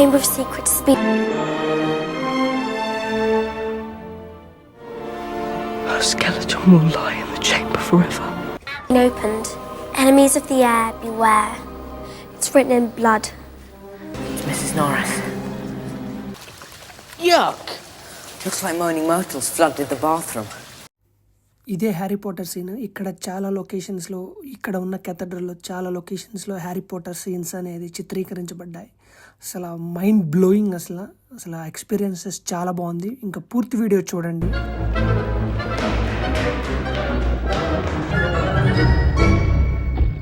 Chamber of Secrets has been Her skeleton will lie in the chamber forever. opened. Enemies of the air, beware. It's written in blood. Mrs. Norris. Yuck! Looks like moaning myrtles flooded the bathroom. ఇదే Harry Potter scene ఇక్కడ చాలా లొకేషన్స్లో ఇక్కడ ఉన్న కెథడ్రల్లో చాలా లొకేషన్స్లో Harry Potter scenes అనేది చిత్రీకరించబడ్డాయి అసలు mind blowing అసలు అసలు ఆ ఎక్స్పీరియన్సెస్ చాలా బాగుంది ఇంకా పూర్తి వీడియో చూడండి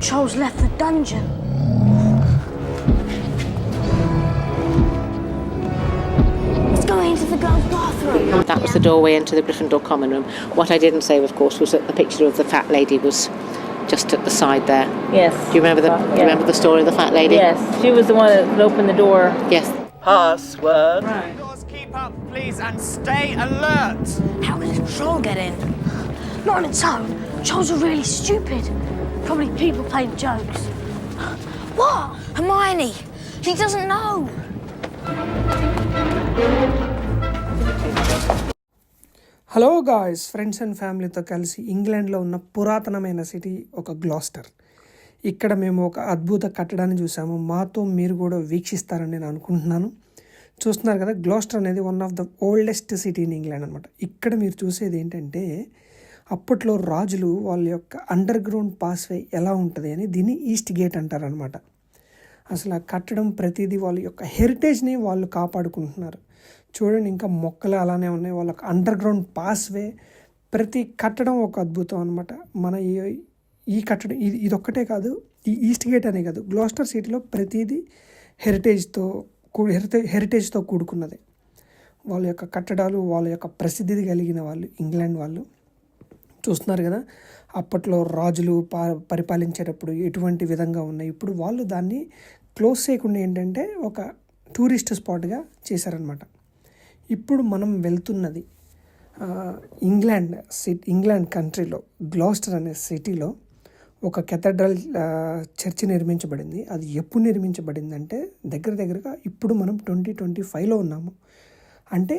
Charles left the dungeon. Let's go into the girls' bathroom. That was the doorway into the Gryffindor common room. What I didn't say, of course, was that the picture of the fat lady was just at the side there. Yes. Do you remember the Uh, do you remember the story of the fat lady? Yes, she was the one that opened the door. Yes. Password. Doors keep up, please, and stay alert. How did a troll get in? Not on its own. Trolls are really stupid. Probably people playing jokes. What? Hermione! He doesn't know. Hello guys friends and ఫ్యామిలీతో కలిసి ఇంగ్లాండ్లో ఉన్న పురాతనమైన city ఒక Gloster ఇక్కడ మేము ఒక అద్భుత కట్టడాన్ని చూసాము మాతో మీరు కూడా వీక్షిస్తారని నేను అనుకుంటున్నాను. చూస్తున్నారు కదా గ్లాస్టర్ అనేది one of the oldest city in England అనమాట ఇక్కడ మీరు చూసేది ఏంటంటే అప్పట్లో రాజులు వాళ్ళ యొక్క అండర్ గ్రౌండ్ పాస్వే ఎలా ఉంటుంది అని దీన్ని ఈస్ట్ గేట్ అంటారనమాట అసలు ఆ కట్టడం ప్రతిదీ వాళ్ళ యొక్క హెరిటేజ్ని వాళ్ళు కాపాడుకుంటున్నారు. చూడండి ఇంకా మొక్కలు అలానే ఉన్నాయి. వాళ్ళకి అండర్ గ్రౌండ్ పాస్వే ప్రతి కట్టడం ఒక అద్భుతం అనమాట మన ఈ ఈ కట్టడం ఇది ఇదొక్కటే కాదు ఈ ఈస్ట్ గేట్ అనే కాదు గ్లోస్టర్ సిటీలో ప్రతిదీ హెరిటేజ్తో కూ- హెరిటే హెరిటేజ్తో కూడుకున్నది. వాళ్ళ యొక్క కట్టడాలు వాళ్ళ యొక్క ప్రసిద్ధి కలిగిన వాళ్ళు ఇంగ్లాండ్ వాళ్ళు. చూస్తున్నారు కదా అప్పట్లో రాజులు పా పరిపాలించేటప్పుడు ఎటువంటి విధంగా ఉన్నాయి. ఇప్పుడు వాళ్ళు దాన్ని క్లోజ్ చేయకుండా ఏంటంటే ఒక టూరిస్ట్ స్పాట్గా చేశారనమాట ఇప్పుడు మనం వెళ్తున్నది ఇంగ్లాండ్ సిటీ ఇంగ్లాండ్ కంట్రీలో గ్లాస్టర్ అనే సిటీలో ఒక కెథడ్రల్ చర్చి నిర్మించబడింది. అది ఎప్పుడు నిర్మించబడింది అంటే దగ్గర దగ్గరగా ఇప్పుడు మనం ట్వంటీ ట్వంటీ ఫైవ్లో ఉన్నాము. అంటే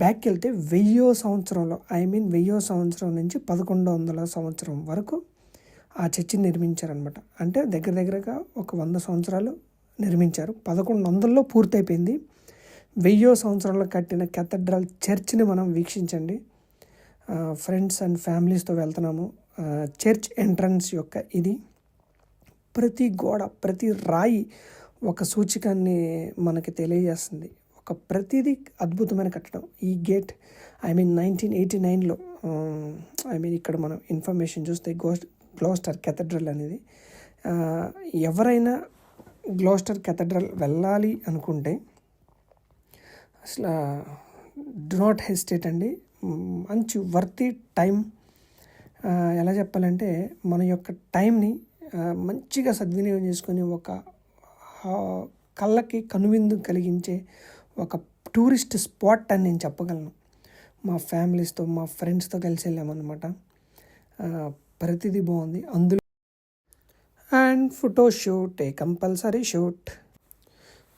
బ్యాక్ వెళ్తే వెయ్యో సంవత్సరంలో ఐ మీన్ వెయ్యో సంవత్సరం నుంచి పదకొండు వందల సంవత్సరం వరకు ఆ చర్చిని నిర్మించారనమాట అంటే దగ్గర దగ్గరగా ఒక వంద సంవత్సరాలు నిర్మించారు. పదకొండు వందల్లో పూర్తయిపోయింది. వెయ్యో సంవత్సరాలు కట్టిన కెథడ్రల్ చర్చ్ని మనం వీక్షించండి. ఫ్రెండ్స్ అండ్ ఫ్యామిలీస్తో వెళ్తున్నాము. చర్చ్ ఎంట్రన్స్ యొక్క ఇది. ప్రతి గోడ ప్రతి రాయి ఒక సూచికాన్ని మనకి తెలియజేస్తుంది. ఒక ప్రతిదీ అద్భుతమైన కట్టడం. ఈ gate I mean nineteen eighty నైన్లో ఐ మీన్ ఇక్కడ మనం ఇన్ఫర్మేషన్ చూస్తే గోస్ట్ గ్లోస్టర్ కెథడ్రల్ అనేది. ఎవరైనా గ్లోస్టర్ కెథడ్రల్ వెళ్ళాలి అనుకుంటే అసలు డు నాట్ హెసిటేట్ అండి. మంచి వర్తి టైం ఎలా చెప్పాలంటే మన యొక్క టైంని మంచిగా సద్వినియోగం చేసుకొని ఒక కళ్ళకి కనువిందు కలిగించే ఒక టూరిస్ట్ స్పాట్ అని నేను చెప్పగలను. మా ఫ్యామిలీస్తో మా ఫ్రెండ్స్తో కలిసి వెళ్ళామన్నమాట. ప్రతిదీ బాగుంది. అందులో and photo shoot a compulsory shoot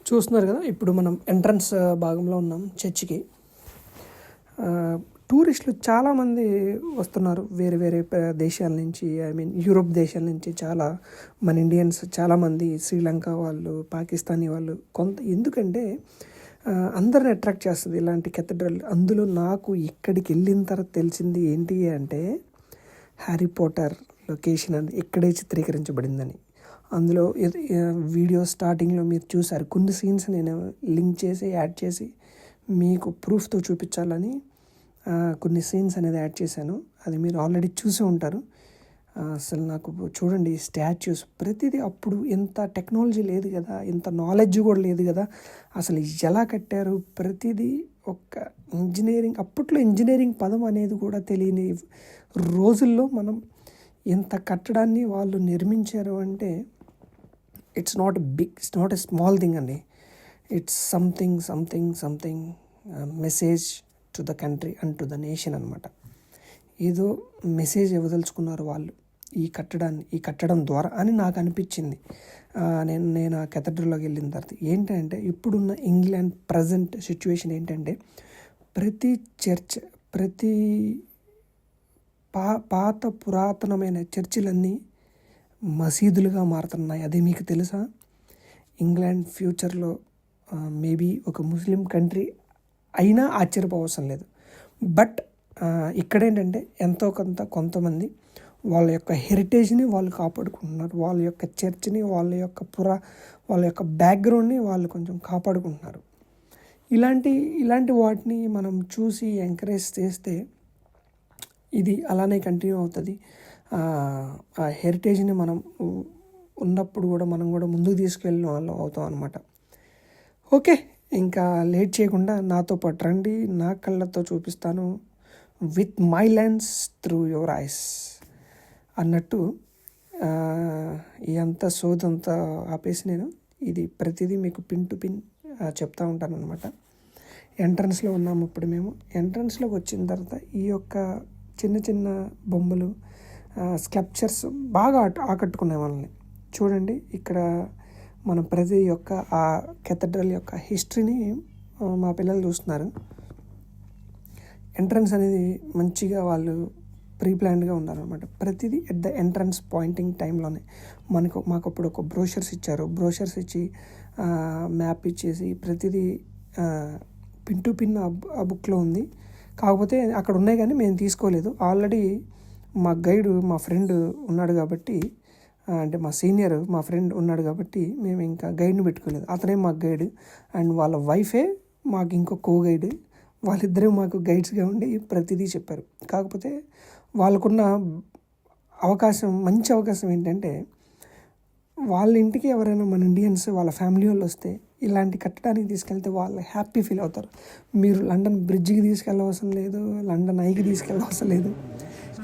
చూస్తున్నారు కదా ఇప్పుడు మనం ఎంట్రన్స్ భాగంలో ఉన్నాం చర్చికి. టూరిస్టులు చాలామంది వస్తున్నారు వేరే వేరే దేశాల నుంచి ఐ మీన్ యూరోప్ దేశాల నుంచి చాలా. మన ఇండియన్స్ చాలామంది శ్రీలంక వాళ్ళు పాకిస్తానీ వాళ్ళు కొంత ఎందుకంటే అందరిని అట్రాక్ట్ చేస్తుంది ఇలాంటి కెథడ్రల్. అందులో నాకు ఇక్కడికి వెళ్ళిన తర్వాత తెలిసింది ఏంటి అంటే హ్యారీ పోటర్ లొకేషన్ అని ఇక్కడే చిత్రీకరించబడిందని. అందులో వీడియో స్టార్టింగ్లో మీరు చూసారు. కొన్ని సీన్స్ నేను లింక్ చేసి యాడ్ చేసి మీకు ప్రూఫ్తో చూపించాలని కొన్ని సీన్స్ అనేది యాడ్ చేశాను. అది మీరు ఆల్రెడీ చూసి ఉంటారు. అసలు నాకు చూడండి స్టాచ్యూస్ ప్రతిదీ అప్పుడు ఇంత టెక్నాలజీ లేదు కదా ఇంత నాలెడ్జ్ కూడా లేదు కదా అసలు ఎలా కట్టారు? ప్రతిదీ ఒక ఇంజనీరింగ్ అప్పట్లో ఇంజనీరింగ్ పదం అనేది కూడా తెలియని రోజుల్లో మనం ఇంత కట్టడాన్ని వాళ్ళు నిర్మించారు అంటే it's not big it's not a small thing అండి it's something something something message to the country and to the nation అనమాట ఏదో మెసేజ్ ఇవ్వదలుచుకున్నారు వాళ్ళు ఈ కట్టడాన్ని ఈ కట్టడం ద్వారా అని నాకు అనిపించింది. నేను నేను ఆ కెథడ్రల్లోకి వెళ్ళిన తర్వాత ఏంటంటే ఇప్పుడున్న ఇంగ్లాండ్ ప్రజెంట్ సిచ్యువేషన్ ఏంటంటే ప్రతి చర్చ్ ప్రతి పా పాత పురాతనమైన చర్చిలన్నీ మసీదులుగా మారుతున్నాయి. అది మీకు తెలుసా? ఇంగ్లాండ్ ఫ్యూచర్లో మేబీ ఒక ముస్లిం కంట్రీ అయినా ఆశ్చర్యపోవసరం లేదు. బట్ ఇక్కడేంటంటే ఎంతో కొంత కొంతమంది వాళ్ళ యొక్క హెరిటేజ్ని వాళ్ళు కాపాడుకుంటున్నారు. వాళ్ళ యొక్క చర్చ్ని వాళ్ళ యొక్క పురా వాళ్ళ యొక్క బ్యాక్గ్రౌండ్ని వాళ్ళు కొంచెం కాపాడుకుంటున్నారు. ఇలాంటి ఇలాంటి వాటిని మనం చూసి ఎంకరేజ్ చేస్తే ఇది అలానే కంటిన్యూ అవుతుంది. ఆ, హెరిటేజ్ని మనం ఉన్నప్పుడు కూడా మనం కూడా ముందుకు తీసుకెళ్ళిన వాళ్ళు అవుతాం అనమాట ఓకే ఇంకా లేట్ చేయకుండా నాతో పాటు రండి. నా కళ్ళతో చూపిస్తాను. With my lens through your eyes అన్నట్టు ఆ, అంతా సోదంతా ఆపేసి నేను ఇది ప్రతిదీ మీకు పిన్ టు పిన్ చెప్తా ఉంటాను అనమాట ఎంట్రన్స్లో ఉన్నాము ఇప్పుడు మేము. ఎంట్రన్స్లోకి వచ్చిన తర్వాత ఈ యొక్క చిన్న చిన్న బొమ్మలు స్కల్ప్చర్స్ బాగా ఆకట్టుకున్నాయి ఆకట్టుకునే వాళ్ళని చూడండి ఇక్కడ మన ప్రతి యొక్క ఆ కెథడ్రల్ యొక్క హిస్టరీని మా పిల్లలు చూస్తున్నారు. ఎంట్రన్స్ అనేది మంచిగా వాళ్ళు ప్రీ ప్లాన్డ్గా ఉన్నారనమాట ప్రతిదీ ఎట్ ద ఎంట్రన్స్ పాయింటింగ్ టైంలోనే మనకు మాకు అప్పుడు ఒక బ్రోషర్స్ ఇచ్చారు. బ్రోషర్స్ ఇచ్చి మ్యాప్ ఇచ్చేసి ప్రతిదీ పిన్ టు పిన్ ఆ బుక్లో ఉంది. కాకపోతే అక్కడ ఉన్నాయి కానీ మేము తీసుకోలేదు. ఆల్రెడీ మా గైడ్ మా ఫ్రెండ్ ఉన్నాడు కాబట్టి అంటే మా సీనియర్ మా ఫ్రెండ్ ఉన్నాడు కాబట్టి మేము ఇంకా గైడ్ని పెట్టుకోలేదు. అతనే మాకు గైడ్ అండ్ వాళ్ళ వైఫే మాకు ఇంకో కో గైడ్ వాళ్ళిద్దరూ మాకు గైడ్స్గా ఉండి ప్రతిదీ చెప్పారు. కాకపోతే వాళ్ళకున్న అవకాశం మంచి అవకాశం ఏంటంటే వాళ్ళ ఇంటికి ఎవరైనా మన ఇండియన్స్ వాళ్ళ ఫ్యామిలీ వాళ్ళు వస్తే ఇలాంటి కట్టడానికి తీసుకెళ్తే వాళ్ళు హ్యాపీ ఫీల్ అవుతారు. మీరు లండన్ బ్రిడ్జికి తీసుకెళ్ళవసరం లేదు లండన్ ఐకి తీసుకెళ్ళవసరం లేదు.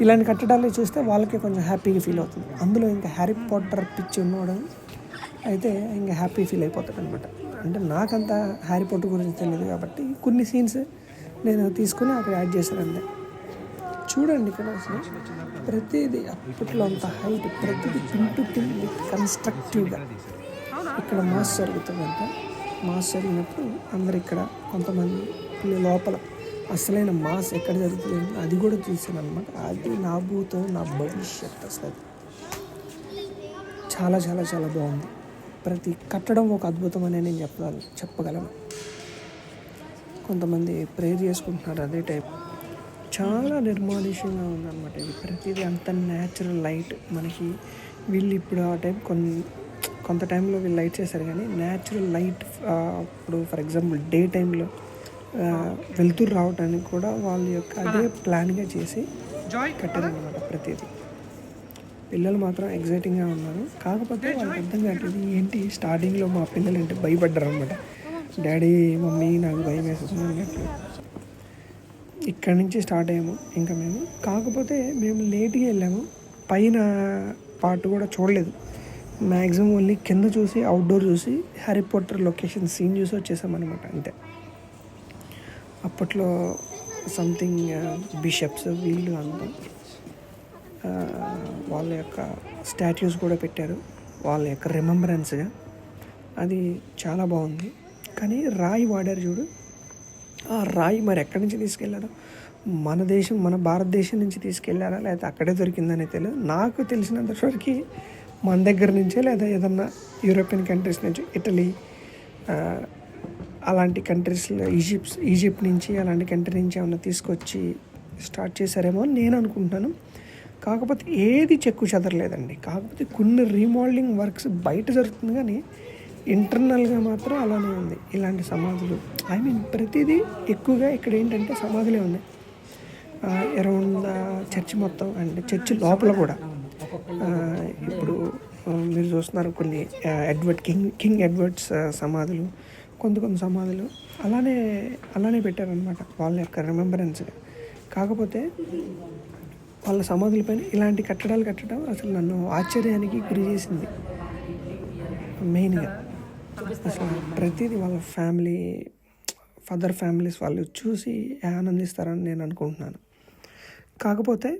ఇలాంటి కట్టడాలు చూస్తే వాళ్ళకి కొంచెం హ్యాపీగా ఫీల్ అవుతుంది. అందులో ఇంకా హ్యారీ పాటర్ పిచ్చి ఉన్నవాడు అయితే ఇంకా హ్యాపీ ఫీల్ అయిపోతాడు అనమాట అంటే నాకంత హ్యారీ పాటర్ గురించి తెలియదు కాబట్టి కొన్ని సీన్స్ నేను తీసుకుని అక్కడ యాడ్ చేశానండి చూడండి ఇక్కడ అసలు ప్రతిదీ అప్పట్లో అంత హైట్ ప్రతిదీ పిన్ టు పిన్ విత్ కన్స్ట్రక్టివ్గా ఇక్కడ మాస్ జరుగుతుందంటే. మాస్ జరిగినప్పుడు అందరు ఇక్కడ కొంతమంది లోపల అసలైన మాస్ ఎక్కడ జరుగుతుంది అది కూడా చూసాను అనమాట అది నా భూతో నా భవిష్యత్ అసలు. చాలా చాలా చాలా బాగుంది. ప్రతి కట్టడం ఒక అద్భుతం అనే నేను చెప్పగలను చెప్పగలను. కొంతమంది ప్రేయర్ చేసుకుంటున్నారు అదే టైప్. చాలా నిర్మానుష్యంగా ఉందన్నమాట ఇది. ప్రతిదీ అంత న్యాచురల్ లైట్ మనకి. వీళ్ళు ఇప్పుడు ఆ టైప్ కొన్ని కొంత టైంలో వీళ్ళు లైట్ చేశారు కానీ న్యాచురల్ లైట్ ఇప్పుడు ఫర్ ఎగ్జాంపుల్ డే టైంలో వెలుతురు రావడానికి కూడా వాళ్ళ యొక్క అదే ప్లాన్గా చేసి కట్టారనమాట ప్రతిదీ. పిల్లలు మాత్రం ఎగ్జైటింగ్గా ఉన్నారు. కాకపోతే వాళ్ళకి అర్థం కావట్లేదు ఏంటి స్టార్టింగ్లో మా పిల్లలు ఏంటి భయపడ్డారు అనమాట డాడీ మమ్మీ నాకు భయం అన్నట్లు ఇక్కడ నుంచి స్టార్ట్ అయ్యాము ఇంకా మేము. కాకపోతే మేము లేట్గా వెళ్ళాము. పైన పార్ట్ కూడా చూడలేదు. మ్యాక్సిమం ఓన్లీ కింద చూసి అవుట్డోర్ చూసి హ్యారీ పాటర్ లొకేషన్ సీన్ చూసి వచ్చేసామన్నమాట అంతే. అప్పట్లో సంథింగ్ బిషప్స్ uh, వీళ్ళు అందరూ uh, వాళ్ళ యొక్క స్టాట్యూస్ కూడా పెట్టారు. వాళ్ళ యొక్క రిమెంబరెన్స్గా అది చాలా బాగుంది. కానీ రాయి వాడారు చూడు. ఆ రాయి మరి ఎక్కడి నుంచి తీసుకెళ్ళారో? మన దేశం మన భారతదేశం నుంచి తీసుకెళ్ళారా? లేకపోతే అక్కడే దొరికిందని తెలియదు. నాకు తెలిసినంత వరకు మన దగ్గర నుంచే లేదా ఏదన్నా యూరోపియన్ కంట్రీస్ నుంచి ఇటలీ అలాంటి కంట్రీస్లో ఈజిప్ట్ ఈజిప్ట్ నుంచి అలాంటి కంట్రీ నుంచి ఏమన్నా తీసుకొచ్చి స్టార్ట్ చేశారేమో అని నేను అనుకుంటున్నాను. కాకపోతే ఏది చెక్కు చెదరలేదండి. కాకపోతే కొన్ని రీమోడలింగ్ వర్క్స్ బయట జరుగుతుంది కానీ ఇంటర్నల్గా మాత్రం అలానే ఉంది. ఇలాంటి సమాధులు. ఐ మీన్ ప్రతిదీ ఎక్కువగా ఇక్కడ ఏంటంటే సమాధులే ఉన్నాయి. అరౌండ్ చర్చ్ మొత్తం అండ్ చర్చి లోపల కూడా. ఇప్పుడు మీరు చూస్తున్నారు కొన్ని ఎడ్వర్డ్ కింగ్ కింగ్ ఎడ్వర్డ్స్ సమాధులు కొంత కొంత సమాధులు. అలానే అలానే పెట్టారనమాట వాళ్ళ యొక్క రిమెంబరెన్స్గా కాకపోతే వాళ్ళ సమాధులపైన ఇలాంటి కట్టడాలు కట్టడం అసలు నన్ను ఆశ్చర్యానికి గురి చేసింది. మెయిన్గా. అసలు ప్రతిదీ వాళ్ళ ఫ్యామిలీ ఫదర్ ఫ్యామిలీస్ వాళ్ళు చూసి ఆనందిస్తారని నేను అనుకుంటున్నాను. కాకపోతే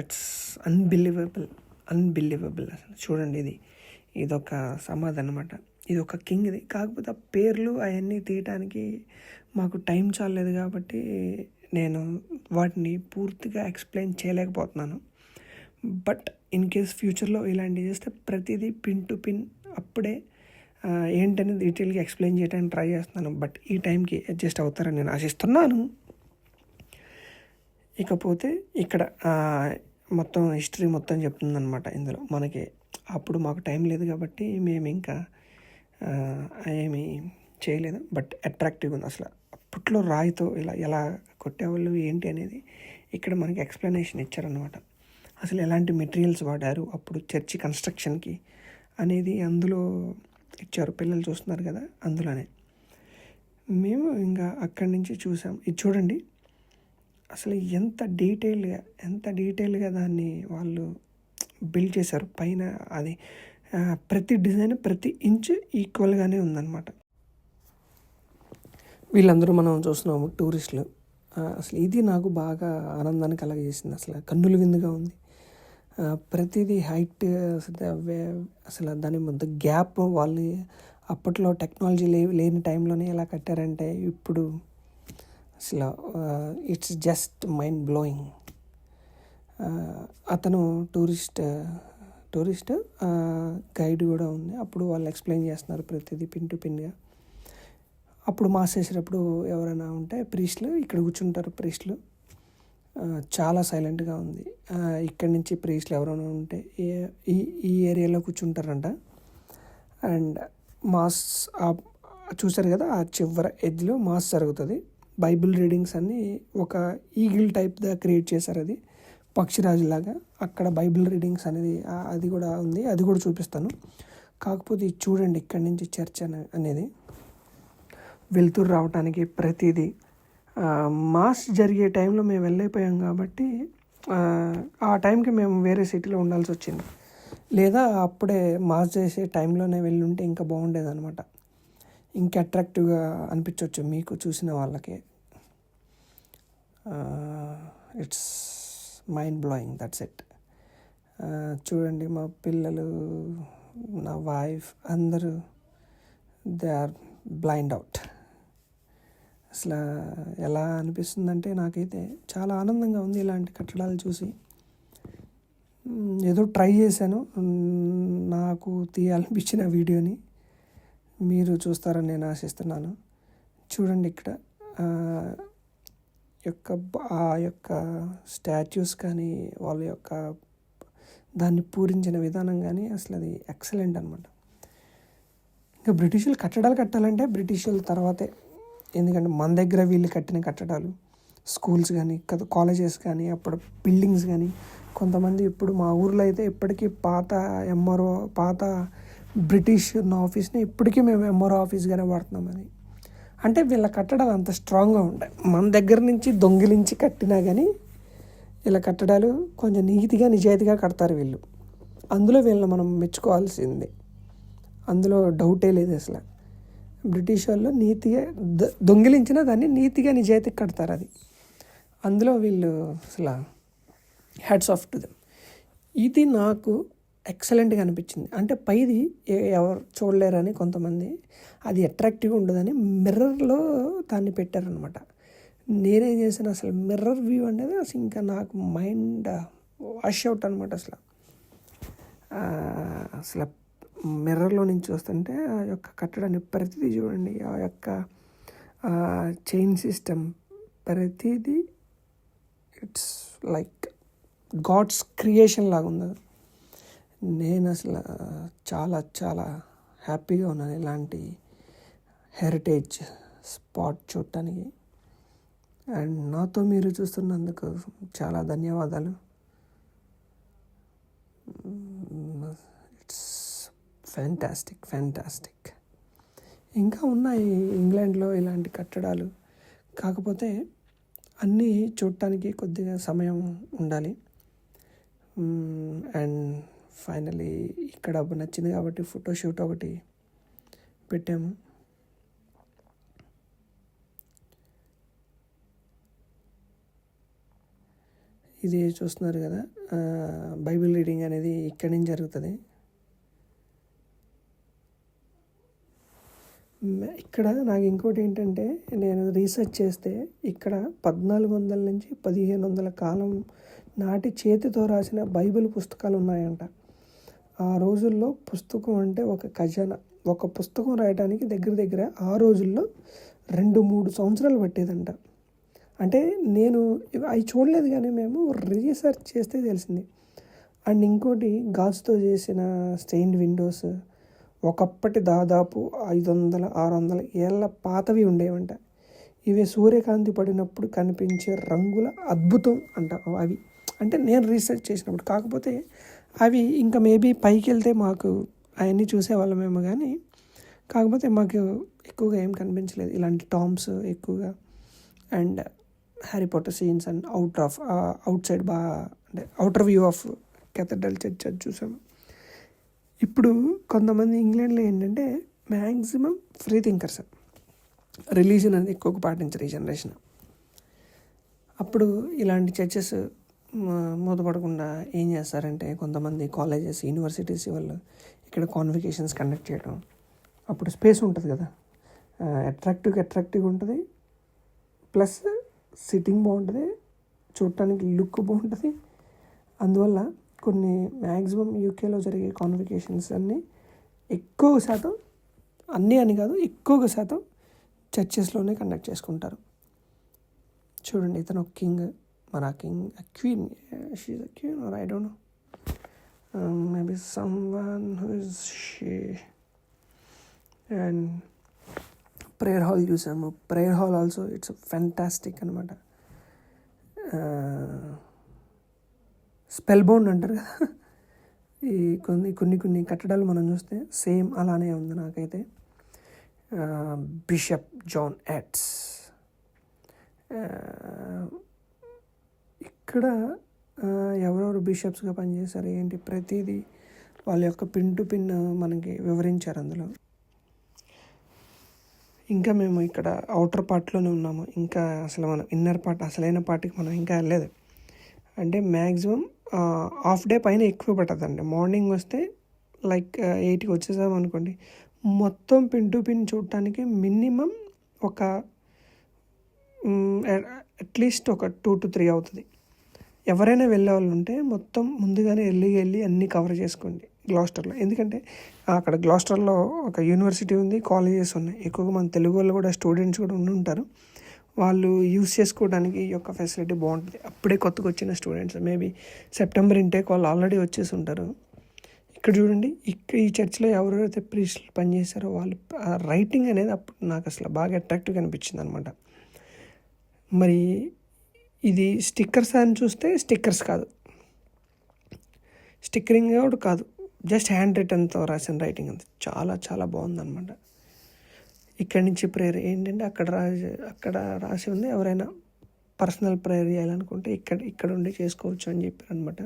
ఇట్స్ అన్బిలీవబుల్ అన్బిలీవబుల్ అసలు. చూడండి ఇది. ఇదొక సమాధి అనమాట ఇది ఒక కింగ్ది కాకపోతే ఆ పేర్లు అవన్నీ తీయటానికి మాకు టైం చాలేదు కాబట్టి నేను వాటిని పూర్తిగా ఎక్స్ప్లెయిన్ చేయలేకపోతున్నాను. బట్ ఇన్ కేస్ ఫ్యూచర్లో ఇలాంటివి చేస్తే ప్రతిదీ పిన్ టు పిన్ అప్పుడే ఏంటనేది డీటెయిల్గా ఎక్స్ప్లెయిన్ చేయడానికి ట్రై చేస్తున్నాను. బట్ ఈ టైంకి అడ్జస్ట్ అవుతారని నేను ఆశిస్తున్నాను. ఇకపోతే ఇక్కడ మొత్తం హిస్టరీ మొత్తం చెప్తుందనమాట ఇందులో. మనకి అప్పుడు మాకు టైం లేదు కాబట్టి మేము ఇంకా ఏమి ఏమీ చేయలేదు. బట్ అట్రాక్టివ్ ఉంది అసలు. అప్పట్లో రాయితో ఇలా ఎలా కొట్టేవాళ్ళు ఏంటి అనేది ఇక్కడ మనకి ఎక్స్ప్లెనేషన్ ఇచ్చారనమాట అసలు ఎలాంటి మెటీరియల్స్ వాడారు అప్పుడు చర్చి కన్స్ట్రక్షన్కి అనేది అందులో ఇచ్చారు. పిల్లలు చూస్తున్నారు కదా అందులోనే. మేము ఇంకా అక్కడి నుంచి చూసాం. ఇది చూడండి. అసలు ఎంత డీటెయిల్గా ఎంత డీటెయిల్గా దాన్ని వాళ్ళు బిల్డ్ చేశారు. పైన అది ప్రతి డిజైన్ ప్రతి ఇంచ్ ఈక్వల్గానే ఉందన్నమాట. వీళ్ళందరూ మనం చూస్తున్నాము టూరిస్టులు. అసలు ఇది నాకు బాగా ఆనందాన్ని కలగజేసింది. అసలు కన్నుల విందుగా ఉంది. ప్రతిదీ హైట్ అసలు అసలు దాని మధ్య గ్యాప్ వాళ్ళు అప్పట్లో టెక్నాలజీ లే లేని టైంలోనే ఎలా కట్టారంటే ఇప్పుడు అసలు ఇట్స్ జస్ట్ మైండ్ బ్లోయింగ్ అతను టూరిస్ట్ టూరిస్ట్ uh, గైడ్ కూడా ఉంది. అప్పుడు వాళ్ళు ఎక్స్ప్లెయిన్ చేస్తున్నారు ప్రతిదీ పిన్ టు పిన్గా అప్పుడు మాస్ చేసేటప్పుడు ఎవరైనా ఉంటే ప్రీస్ట్లు ఇక్కడ కూర్చుంటారు ప్రీస్ట్లు. Uh, చాలా సైలెంట్గా ఉంది. Uh, ఇక్కడి నుంచి ప్రీస్ట్లు ఎవరైనా ఉంటే ఈ- ఈ ఏరియాలో కూర్చుంటారంట. అండ్ మాస్ చూసారు కదా ఆ చివరి ఎడ్జ్లో మాస్ జరుగుతుంది. బైబిల్ రీడింగ్స్ అన్నీ ఒక ఈగిల్ టైప్గా క్రియేట్ చేశారు అది. పక్షిరాజులాగా అక్కడ బైబిల్ రీడింగ్స్ అనేది అది కూడా ఉంది. అది కూడా చూపిస్తాను. కాకపోతే ఇది చూడండి ఇక్కడి నుంచి చర్చ్ అనే అనేది. వెలుతురు రావడానికి ప్రతిదీ. మాస్ జరిగే టైంలో మేము వెళ్ళైపోయాం కాబట్టి ఆ, ఆ టైంకి మేము వేరే సిటీలో ఉండాల్సి వచ్చింది. లేదా అప్పుడే మాస్ చేసే టైంలోనే వెళ్ళుంటే ఇంకా బాగుండేది అనమాట ఇంకా అట్రాక్టివ్గా అనిపించవచ్చు మీకు చూసిన వాళ్ళకి. It's mind blowing that's it చూడండి మా పిల్లలు నా వైఫ్ అందరూ దే ఆర్ బ్లైండ్ అవుట్ అసలు ఎలా అనిపిస్తుందంటే నాకైతే చాలా ఆనందంగా ఉంది ఇలాంటి కట్టడాలు చూసి. Mm, ఏదో ట్రై చేశాను. Mm, నాకు తీయాలనిపించిన వీడియోని. మీరు చూస్తారని నేను ఆశిస్తున్నాను. చూడండి ఇక్కడ. యొక్క ఆ యొక్క స్టాచ్యూస్ కానీ వాళ్ళ యొక్క దాన్ని పూరించిన విధానం కానీ అసలు అది ఎక్సలెంట్ అనమాట ఇంకా బ్రిటిషులు కట్టడాలు కట్టాలంటే బ్రిటిషుల తర్వాతే. ఎందుకంటే మన దగ్గర వీళ్ళు కట్టిన కట్టడాలు స్కూల్స్ కానీ కదా కాలేజెస్ కానీ అప్పుడు బిల్డింగ్స్ కానీ కొంతమంది ఇప్పుడు మా ఊర్లో అయితే ఇప్పటికీ పాత ఎంఆర్ఓ పాత బ్రిటిష్ ఉన్న ఆఫీస్ని ఇప్పటికీ మేము ఎంఆర్ ఆఫీస్గానే వాడుతున్నాం అది. అంటే వీళ్ళ కట్టడాలు అంత స్ట్రాంగ్గా ఉంటాయి. మన దగ్గర నుంచి దొంగిలించి కట్టినా కానీ ఇలా కట్టడాలు కొంచెం నీతిగా నిజాయితీగా కడతారు వీళ్ళు. అందులో వీళ్ళని మనం మెచ్చుకోవాల్సిందే. అందులో డౌటే లేదు అసలు. బ్రిటిష్ వాళ్ళు నీతిగా దొంగిలించిన దాన్ని నీతిగా నిజాయితీ కడతారు అది. అందులో వీళ్ళు అసలు హ్యాట్స్ ఆఫ్ టు దెమ్ ఇది నాకు ఎక్సలెంట్గా అనిపించింది. అంటే పైది ఎవరు చూడలేరని కొంతమంది. అది అట్రాక్టివ్గా ఉండదని మిర్రర్లో దాన్ని పెట్టారనమాట నేనేం చేశాను అసలు మిర్రర్ వ్యూ అనేది అసలు ఇంకా నాకు మైండ్ వాష్ అవుట్ అనమాట అసలు. అసలు మిర్రర్లో నుంచి చూస్తుంటే ఆ యొక్క కట్టడాన్ని ప్రతిదీ చూడండి. ఆ యొక్క చైన్ సిస్టమ్ ప్రతిదీ ఇట్స్ లైక్ గాడ్స్ క్రియేషన్ లాగా ఉంది నేను అసలు చాలా చాలా హ్యాపీగా ఉన్నాను ఇలాంటి హెరిటేజ్ స్పాట్ చూడటానికి. అండ్ నాతో మీరు చూస్తున్నందుకు చాలా ధన్యవాదాలు. It's fantastic fantastic. ఇంకా ఉన్నాయి ఇంగ్లాండ్లో ఇలాంటి కట్టడాలు. కాకపోతే అన్నీ చూడటానికి కొద్దిగా సమయం ఉండాలి. అండ్ ఫైనలీ ఇక్కడ నచ్చింది కాబట్టి ఫోటోషూట్ ఒకటి పెట్టాము. ఇది చూస్తున్నారు కదా బైబిల్ రీడింగ్ అనేది ఇక్కడి నుంచి జరుగుతుంది. ఇక్కడ నాకు ఇంకోటి ఏంటంటే నేను రీసెర్చ్ చేస్తే ఇక్కడ పద్నాలుగు వందల నుంచి పదిహేను వందల కాలం నాటి చేతితో రాసిన బైబిల్ పుస్తకాలు ఉన్నాయంట. ఆ రోజుల్లో పుస్తకం అంటే ఒక ఖజానా. ఒక పుస్తకం రాయడానికి దగ్గర దగ్గర ఆ రోజుల్లో రెండు మూడు సంవత్సరాలు పట్టేదంట. అంటే నేను ఇవి- అవి చూడలేదు కానీ మేము రీసెర్చ్ చేస్తే తెలిసింది. అండ్ ఇంకోటి గాజుతో చేసిన స్టెయిన్ విండోస్ ఒకప్పటి దాదాపు ఐదు వందల ఆరు వందల ఏళ్ళ పాతవి ఉండేవంట. ఇవి సూర్యకాంతి పడినప్పుడు కనిపించే రంగుల అద్భుతం అంట అవి. అంటే నేను రీసెర్చ్ చేసినప్పుడు. కాకపోతే అవి ఇంకా మేబీ పైకి వెళ్తే మాకు అవన్నీ చూసేవాళ్ళమేమో కానీ కాకపోతే మాకు ఎక్కువగా ఏం కనిపించలేదు. ఇలాంటి టామ్స్ ఎక్కువగా and Harry Potter scenes and out of outside బాగా అంటే outer view of cathedral church అది చూసాము. ఇప్పుడు కొంతమంది ఇంగ్లాండ్లో ఏంటంటే మ్యాక్సిమం ఫ్రీ థింకర్స్. రిలీజన్ అనేది ఎక్కువగా పాటించరు ఈ జనరేషన్. అప్పుడు ఇలాంటి చర్చెస్ మూతపడకుండా ఏం చేస్తారంటే కొంతమంది కాలేజెస్ యూనివర్సిటీస్ వాళ్ళు ఇక్కడ కాన్వికేషన్స్ కండక్ట్ చేయడం అప్పుడు స్పేస్ ఉంటుంది కదా. అట్రాక్టివ్గా అట్రాక్టివ్గా ఉంటుంది. ప్లస్ సిట్టింగ్ బాగుంటుంది. చూడటానికి లుక్ బాగుంటుంది. అందువల్ల కొన్ని మ్యాక్సిమం యూకేలో జరిగే కాన్వికేషన్స్ అన్నీ ఎక్కువ శాతం అన్నీ అని కాదు ఎక్కువగా శాతం చర్చెస్లోనే కండక్ట్ చేసుకుంటారు. చూడండి ఇతను ఒక కింగ్ మరి ఆ king queen she's a queen or I don't know maybe someone who is she and prayer hall చూసాము prayer hall also it's fantastic అనమాట స్పెల్ బౌండ్ అంటారు కదా. ఈ కొన్ని కొన్ని కొన్ని కట్టడాలు మనం చూస్తే సేమ్ అలానే ఉంది నాకైతే. బిషప్ జాన్ యాట్స్ ఇక్కడ ఎవరెవరు బిషప్స్గా పనిచేశారు ఏంటి ప్రతిదీ వాళ్ళ యొక్క పిన్ టు పిన్ మనకి వివరించారు అందులో. ఇంకా మేము ఇక్కడ అవుటర్ పార్ట్లోనే ఉన్నాము. ఇంకా అసలు మనం ఇన్నర్ పార్ట్ అసలైన పార్ట్కి మనం ఇంకా వెళ్ళలేదు. అంటే మ్యాక్సిమం హాఫ్ డే పైన ఎక్కువ పట్టదండి. మార్నింగ్ వస్తే లైక్ ఎయిట్కి వచ్చేసాం అనుకోండి మొత్తం పిన్ టు పిన్ చూడటానికి మినిమం ఒక అట్లీస్ట్ ఒక టూ టు త్రీ అవుతుంది. ఎవరైనా వెళ్ళే వాళ్ళు ఉంటే మొత్తం ముందుగానే వెళ్ళి వెళ్ళి అన్నీ కవర్ చేసుకోండి గ్లాస్టర్లో. ఎందుకంటే అక్కడ గ్లాస్టర్లో ఒక యూనివర్సిటీ ఉంది కాలేజెస్ ఉన్నాయి. ఎక్కువగా మన తెలుగు వాళ్ళు కూడా స్టూడెంట్స్ కూడా ఉండి ఉంటారు. వాళ్ళు యూస్ చేసుకోవడానికి ఈ యొక్క ఫెసిలిటీ బాగుంటుంది. అప్పుడే కొత్తగా వచ్చిన స్టూడెంట్స్ మేబీ సెప్టెంబర్ ఇంటేక్ వాళ్ళు ఆల్రెడీ వచ్చేసి ఉంటారు. ఇక్కడ చూడండి ఇక్కడ ఈ చర్చ్లో ఎవరెవరైతే ప్రీస్టులు పనిచేశారో వాళ్ళు ఆ రైటింగ్ అనేది అప్పుడు నాకు అసలు బాగా అట్రాక్టివ్గా అనిపించింది అనమాట మరి ఇది స్టిక్కర్స్ అని చూస్తే స్టిక్కర్స్ కాదు. స్టిక్కరింగ్ కూడా కాదు. జస్ట్ హ్యాండ్ రిటర్న్తో రాసిన రైటింగ్ అంత. చాలా చాలా బాగుందన్నమాట. ఇక్కడి నుంచి ప్రేయర్ ఏంటంటే అక్కడ రాసి అక్కడ రాసి ఉంది. ఎవరైనా పర్సనల్ ప్రేయర్ చేయాలనుకుంటే ఇక్కడ ఇక్కడ ఉండి చేసుకోవచ్చు అని చెప్పారు అనమాట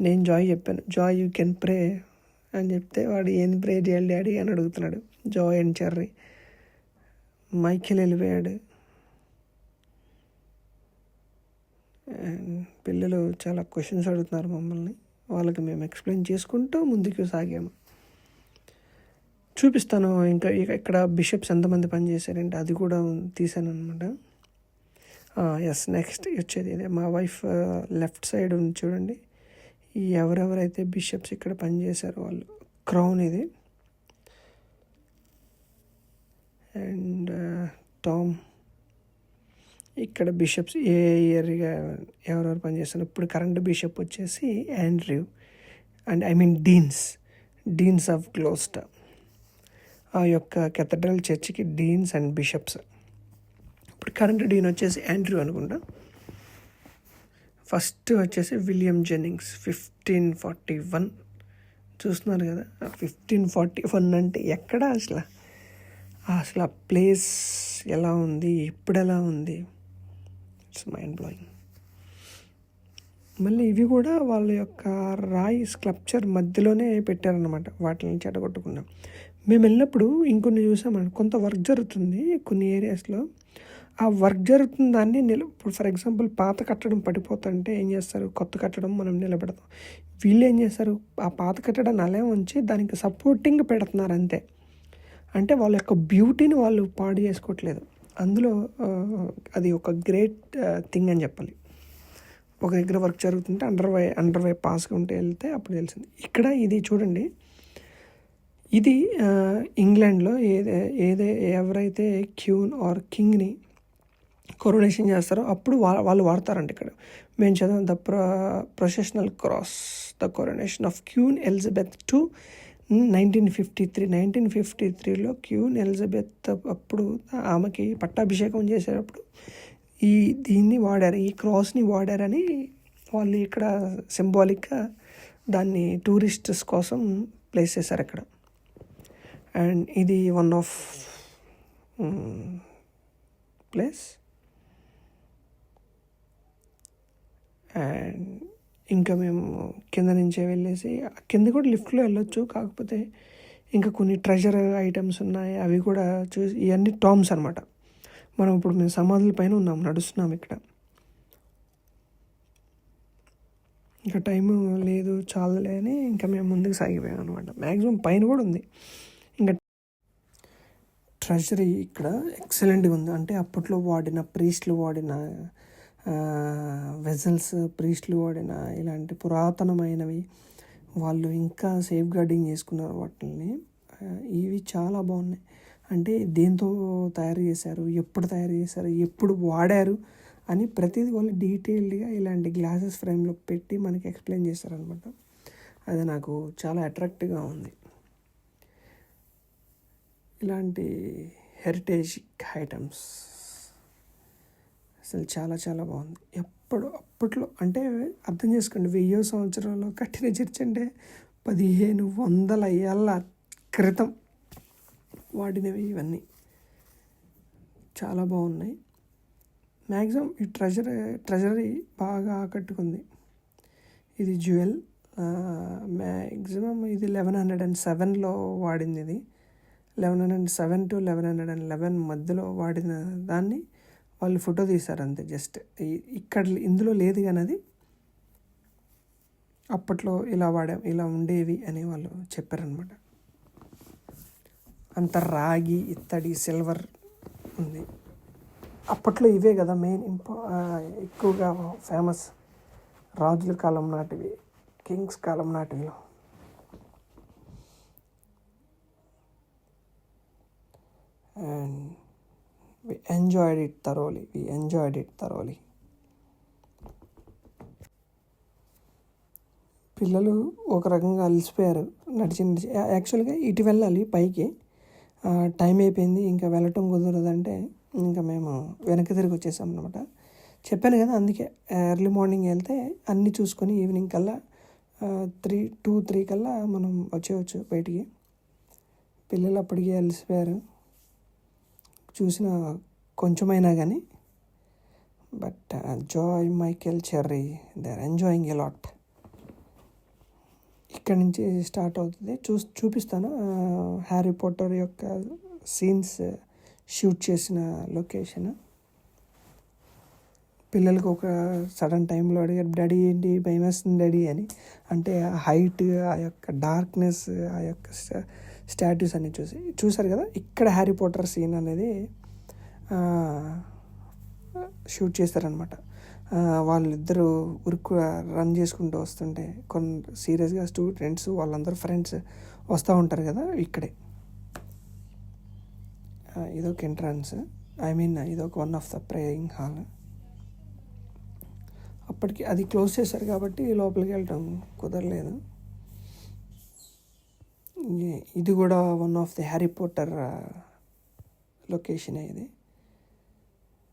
నేను జాయ్ చెప్పాను. జాయ్ యూ కెన్ ప్రే అని చెప్తే వాడు ఏం ప్రే చేయాలి డాడీ అని అడుగుతున్నాడు. Joy and Cherry. మైకిల్ వెళ్ళిపోయాడు అండ్ పిల్లలు చాలా క్వశ్చన్స్ అడుగుతున్నారు మమ్మల్ని. వాళ్ళకి మేము ఎక్స్ప్లెయిన్ చేసుకుంటూ ముందుకు సాగాము. చూపిస్తాను ఇంకా ఇక ఇక్కడ బిషప్స్ ఎంతమంది పనిచేశారంటే అది కూడా తీసాను అనమాట ఎస్ నెక్స్ట్ వచ్చేది ఇదే. మా వైఫ్ లెఫ్ట్ సైడ్ ఉంది చూడండి. ఎవరెవరైతే బిషప్స్ ఇక్కడ పనిచేశారో వాళ్ళు. క్రౌన్ ఇది. అండ్ టామ్ ఇక్కడ బిషప్స్ ఏ ఇయర్గా ఎవరెవరు పనిచేస్తారు ఇప్పుడు కరెంట్ బిషప్ వచ్చేసి Andrew and I mean deans deans of Gloucester. ఆ యొక్క కెథడ్రల్ చర్చికి డీన్స్ అండ్ బిషప్స్. ఇప్పుడు కరెంట్ డీన్ వచ్చేసి ఆండ్రూ అనుకుంటా. ఫస్ట్ వచ్చేసి William Jennings fifteen forty one. చూస్తున్నారు కదా? ఫిఫ్టీన్ ఫార్టీ వన్ అంటే ఎక్కడ అసలు? అసలు ఆ ప్లేస్ ఎలా ఉంది? ఇప్పుడు ఎలా ఉంది? ఇట్స్ మైండ్ బ్లోయింగ్ మళ్ళీ ఇవి కూడా వాళ్ళ యొక్క రాయి స్క్లప్చర్ మధ్యలోనే పెట్టారనమాట వాటిని చెడగొట్టకుండా. మేము వెళ్ళినప్పుడు ఇంకొన్ని చూసామండి కొంత వర్క్ జరుగుతుంది కొన్ని ఏరియాస్లో. ఆ వర్క్ జరుగుతున్న దాన్ని నిల ఇప్పుడు ఫర్ ఎగ్జాంపుల్ పాత కట్టడం పడిపోతుంటే ఏం చేస్తారు? కొత్త కట్టడం మనం నిలబెడతాం. వీళ్ళు ఏం చేస్తారు? ఆ పాత కట్టడాన్ని అలా ఉంచి దానికి సపోర్టింగ్ పెడుతున్నారు అంతే. అంటే వాళ్ళ యొక్క బ్యూటీని వాళ్ళు పాడు చేసుకోవట్లేదు. అందులో అది ఒక గ్రేట్ థింగ్ అని చెప్పాలి. ఒక దగ్గర వర్క్ జరుగుతుంటే అండర్ వై అండర్ వై పాస్గా ఉంటే వెళ్తే అప్పుడు తెలిసింది. ఇక్కడ ఇది చూడండి. ఇది ఇంగ్లాండ్లో ఏదే ఏదే ఎవరైతే క్యూన్ ఆర్ కింగ్ని కొరోనేషన్ చేస్తారో అప్పుడు వా వాళ్ళు వాడతారంట ఇక్కడ. మేము చదివిన the pro professional cross the coronation of Queen Elizabeth two nineteen fifty three nineteen fifty త్రీలో క్యూన్ ఎలిజబెత్ అప్పుడు ఆమెకి పట్టాభిషేకం చేసేటప్పుడు ఈ దీన్ని వాడారు ఈ క్రాస్ని వాడారని వాళ్ళు ఇక్కడ సింబాలిక్గా దాన్ని టూరిస్ట్స్ కోసం ప్లేస్ చేశారు అక్కడ. అండ్ ఇది వన్ ఆఫ్ ప్లేస్. అండ్ ఇంకా మేము కింద నుంచే వెళ్ళేసి కింద కూడా లిఫ్ట్లో వెళ్ళొచ్చు. కాకపోతే ఇంకా కొన్ని ట్రెజర్ ఐటమ్స్ ఉన్నాయి. అవి కూడా చూసి ఇవన్నీ టామ్స్ అనమాట మనం ఇప్పుడు మేము సమాధుల పైన ఉన్నాం నడుస్తున్నాం ఇక్కడ. ఇంకా టైం లేదు చాలులే అని ఇంకా మేము ముందుకు సాగిపోయాం అనమాట మ్యాక్సిమం పైన కూడా ఉంది. ఇంకా ట్రెజరీ ఇక్కడ ఎక్సలెంట్గా ఉంది. అంటే అప్పట్లో వాడిన ప్రీస్ట్లు వాడిన వెజల్స్ ప్రీస్ట్లు వాడిన ఇలాంటి పురాతనమైనవి వాళ్ళు ఇంకా సేఫ్ గార్డింగ్ చేసుకున్నారు వాటిని ఇవి చాలా బాగున్నాయి. అంటే దేంతో తయారు చేశారు ఎప్పుడు తయారు చేశారు ఎప్పుడు వాడారు అని ప్రతిదీ వాళ్ళు డీటెయిల్డ్గా ఇలాంటి గ్లాసెస్ ఫ్రేమ్లో పెట్టి మనకి ఎక్స్ప్లెయిన్ చేశారనమాట అది నాకు చాలా అట్రాక్టివ్గా ఉంది. ఇలాంటి హెరిటేజ్ ఐటమ్స్. అసలు చాలా చాలా బాగుంది. ఎప్పుడు అప్పట్లో అంటే అర్థం చేసుకోండి వెయ్యో సంవత్సరంలో కట్టిన చర్చ్ అంటే పదిహేను వందల ఏళ్ళ క్రితం వాడినవి ఇవన్నీ. చాలా బాగున్నాయి. మ్యాక్సిమం ఈ ట్రెజరీ ట్రెజరీ బాగా ఆకట్టుకుంది. ఇది జ్యువెల్ మ్యాక్సిమం ఇది లెవెన్ హండ్రెడ్ అండ్ సెవెన్లో వాడింది ఇది. Eleven hundred and seven to eleven hundred and eleven మధ్యలో వాడిన దాన్ని వాళ్ళు ఫోటో తీశారు అంతే జస్ట్ ఇక్కడ ఇందులో లేదు కానీ అది అప్పట్లో ఇలా వాడాం ఇలా ఉండేవి అని వాళ్ళు చెప్పారనమాట అంత రాగి ఇత్తడి సిల్వర్ ఉంది. అప్పట్లో ఇవే కదా మెయిన్ ఇంపా ఎక్కువగా ఫేమస్ రాజుల కాలం నాటివి కింగ్స్ కాలం నాటివిలో. And we enjoyed it thoroughly we enjoyed it thoroughly పిల్లలు ఒక రకంగా అలసిపోయారు. నడిచి నడిచి. యాక్చువల్గా ఇటు వెళ్ళాలి పైకి. టైం అయిపోయింది. ఇంకా వెళ్ళటం కుదరదంటే ఇంకా మేము వెనక్కి తిరిగి వచ్చేసాం అనమాట చెప్పాను కదా అందుకే ఎర్లీ మార్నింగ్ వెళ్తే అన్నీ చూసుకొని ఈవినింగ్ కల్లా త్రీ టూ త్రీ కల్లా మనం వచ్చేయచ్చు బయటికి. పిల్లలు అప్పటికే అలసిపోయారు. చూసిన కొంచెమైనా కానీ but Joy Michael Cherry they are enjoying a lot ఇక్కడ నుంచి స్టార్ట్ అవుతుంది. చూ చూపిస్తాను. హ్యారీ పోటర్ యొక్క సీన్స్ షూట్ చేసిన లొకేషన్ పిల్లలకు ఒక సడన్ టైంలో అడిగారు డాడీ ఏంటి? భయం వేస్తుంది డాడీ అని. అంటే ఆ హైట్ ఆ యొక్క డార్క్నెస్ ఆ యొక్క స్టాట్యూస్ అన్ని చూసి. చూసారు కదా ఇక్కడ హ్యారీ పోటర్ సీన్ అనేది షూట్ చేశారనమాట వాళ్ళిద్దరూ ఉరుకు రన్ చేసుకుంటూ వస్తుంటే కొన్ని సీరియస్గా స్టూడెంట్స్ వాళ్ళందరూ ఫ్రెండ్స్ వస్తూ ఉంటారు కదా ఇక్కడే. ఇదొక ఎంట్రన్స్ ఐ మీన్ ఇదొక one of the praying hall అప్పటికి అది క్లోజ్ చేశారు కాబట్టి లోపలికి వెళ్ళటం కుదరలేదు. ఇది కూడా one of the Harry Potter location ఇది.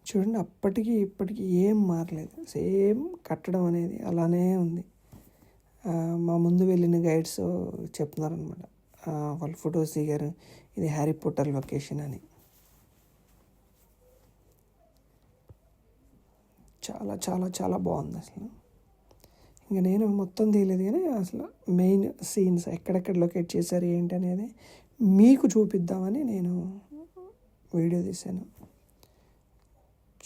చూడండి అప్పటికి ఇప్పటికీ ఏం మారలేదు. సేమ్ కట్టడం అనేది అలానే ఉంది. మా ముందు వెళ్ళిన గైడ్స్ చెప్తున్నారనమాట వాళ్ళు ఫొటోస్ దిగారు ఇది హ్యారీ పోటర్ లొకేషన్ అని. చాలా చాలా చాలా బాగుంది అసలు. ఇంకా నేను మొత్తం తీయలేదు కానీ అసలు మెయిన్ సీన్స్ ఎక్కడెక్కడ లొకేట్ చేశారు ఏంటి అనేది మీకు చూపిద్దామని నేను వీడియో తీశాను.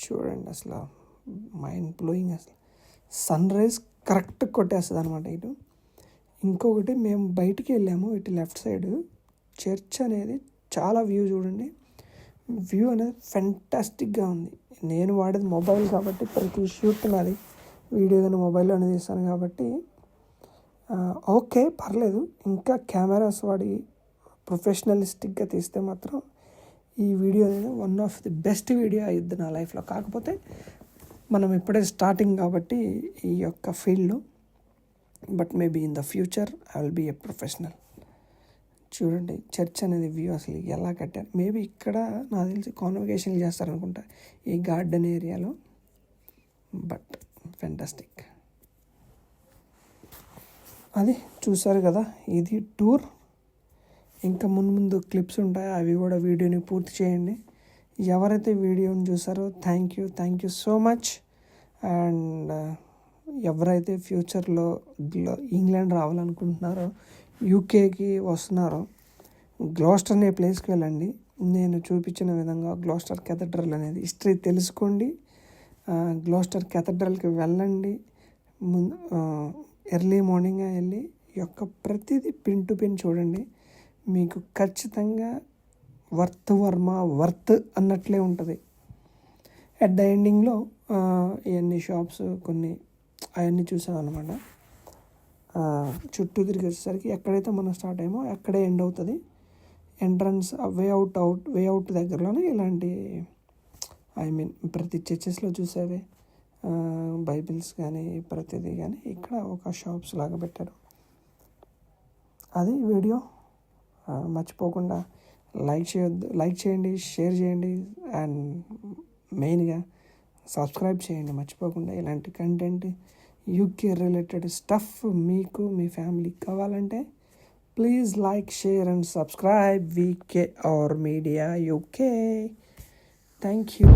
చూడండి అసలు మైండ్ బ్లోయింగ్ అసలు. సన్ రైజ్ కరెక్ట్ కొట్టేస్తుంది అనమాట ఇటు. ఇంకొకటి మేము బయటికి వెళ్ళాము ఇటు లెఫ్ట్ సైడ్ చర్చ్ అనేది చాలా వ్యూ చూడండి. వ్యూ అనేది ఫెంటాస్టిక్గా ఉంది. నేను వాడేది మొబైల్ కాబట్టి ప్రతి షూట్ నాది వీడియో కానీ మొబైల్లోనే తీస్తాను కాబట్టి ఓకే పర్లేదు. ఇంకా కెమెరాస్ వాడి ప్రొఫెషనలిస్టిక్గా తీస్తే మాత్రం ఈ వీడియో అనేది one of the best video అయ్యిద్ది నా లైఫ్లో. కాకపోతే మనం ఇప్పుడే స్టార్టింగ్ కాబట్టి ఈ యొక్క ఫీల్డ్లో but maybe in the future I will be a professional చూడండి చర్చ్ అనేది వ్యూ అసలు ఎలా కట్టారు? మేబీ ఇక్కడ నాకు తెలిసి కాన్వకేషన్లు చేస్తారనుకుంటా ఈ గార్డెన్ ఏరియాలో బట్ ఫెంటాస్టిక్ అది చూసారు కదా ఇది టూర్. ఇంకా ముందు ముందు క్లిప్స్ ఉంటాయి అవి కూడా వీడియోని పూర్తి చేయండి. ఎవరైతే వీడియోని చూసారో thank you thank you so much and uh, ఎవరైతే ఫ్యూచర్లో ఇంగ్లాండ్ రావాలనుకుంటున్నారో యూకేకి వస్తున్నారో గ్లోస్టర్ అనే ప్లేస్కి వెళ్ళండి. నేను చూపించిన విధంగా గ్లోస్టర్ కెథడ్రల్ అనేది హిస్టరీ తెలుసుకోండి. గ్లోస్టర్ కెథడ్రల్కి వెళ్ళండి. ముందు ఎర్లీ మార్నింగ్ వెళ్ళి యొక్క ప్రతిదీ పిన్ టు పిన్ చూడండి. మీకు ఖచ్చితంగా వర్త్ వర్మ వర్త్ అన్నట్లే ఉంటుంది. అట్ ద ఎండింగ్లో ఇవన్నీ షాప్స్ కొన్ని అవన్నీ చూసాను అనమాట చుట్టూ తిరిగి వచ్చేసరికి ఎక్కడైతే మనం స్టార్ట్ అయ్యామో అక్కడే ఎండ్ అవుతుంది. Entrance way out out way out దగ్గరలోనే ఇలాంటి ఐ మీన్ ప్రతి చర్చెస్లో చూసేవే బైబిల్స్ కానీ ప్రతిదీ కానీ ఇక్కడ ఒక షాప్స్ లాగా పెట్టారు. అది వీడియో మర్చిపోకుండా లైక్ చేయొద్దు లైక్ చేయండి షేర్ చేయండి అండ్ మెయిన్గా సబ్స్క్రైబ్ చేయండి మర్చిపోకుండా ఇలాంటి కంటెంట్ యూకే రిలేటెడ్ స్టఫ్ మీకు మీ ఫ్యామిలీకి కావాలంటే please like share and subscribe VK our media UK thank you